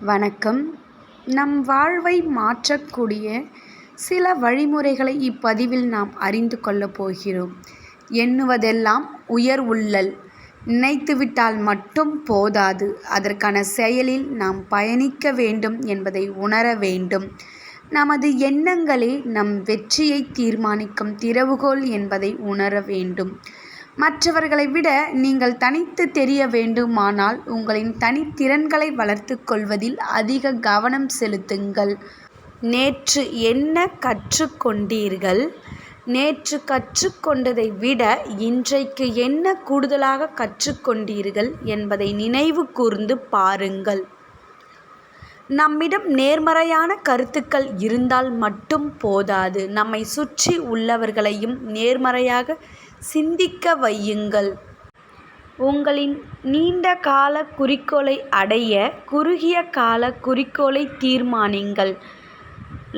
வணக்கம். நம் வாழ்வை மாற்றக்கூடிய சில வழிமுறைகளை இப்பதிவில் நாம் அறிந்து கொள்ளப் போகிறோம். எண்ணுவதெல்லாம் உயர் உள்ளல். நினைத்துவிட்டால் மட்டும் போதாது. அதற்கான செயலில் நாம் பயணிக்க வேண்டும் என்பதை உணர வேண்டும். நமது எண்ணங்களே நம் வெற்றியை தீர்மானிக்கும் திறவுகோல் என்பதை உணர வேண்டும். மற்றவர்களை விட நீங்கள் தனித்து தெரிய வேண்டுமானால் உங்களின் தனித்திறன்களை வளர்த்து கொள்வதில் அதிக கவனம் செலுத்துங்கள். நேற்று என்ன கற்றுக்கொண்டீர்கள் நேற்று கற்றுக்கொண்டதை விட இன்றைக்கு என்ன கூடுதலாக கற்றுக்கொண்டீர்கள் என்பதை நினைவு கூர்ந்து பாருங்கள். நம்மிடம் நேர்மறையான கருத்துக்கள் இருந்தால் மட்டும் போதாது. நம்மை சுற்றி உள்ளவர்களையும் நேர்மறையாக சிந்திக்க வையுங்கள். உங்களின் நீண்ட கால குறிக்கோளை அடைய குறுகிய கால குறிக்கோளை தீர்மானிங்கள்.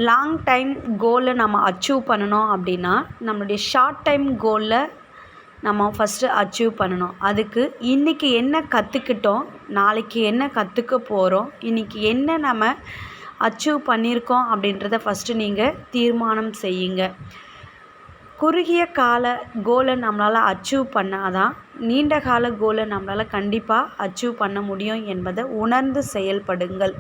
லாங் டைம் கோலை நம்ம அச்சீவ் பண்ணணும் அப்படின்னா நம்மளுடைய ஷார்ட் டைம் கோலை நம்ம ஃபஸ்ட்டு அச்சீவ் பண்ணணும். அதுக்கு இன்றைக்கி என்ன கற்றுக்கிட்டோம் நாளைக்கு என்ன கற்றுக்க போகிறோம் இன்றைக்கி என்ன நம்ம அச்சீவ் பண்ணியிருக்கோம் அப்படின்றத ஃபஸ்ட்டு நீங்கள் தீர்மானம் செய்யுங்க. குறுகிய கால கோலை நம்மளால் அச்சீவ் பண்ணால் தான் நீண்ட கால கோலை நம்மளால் கண்டிப்பாக அச்சீவ் பண்ண முடியும் என்பதை உணர்ந்து செயல்படுங்கள்.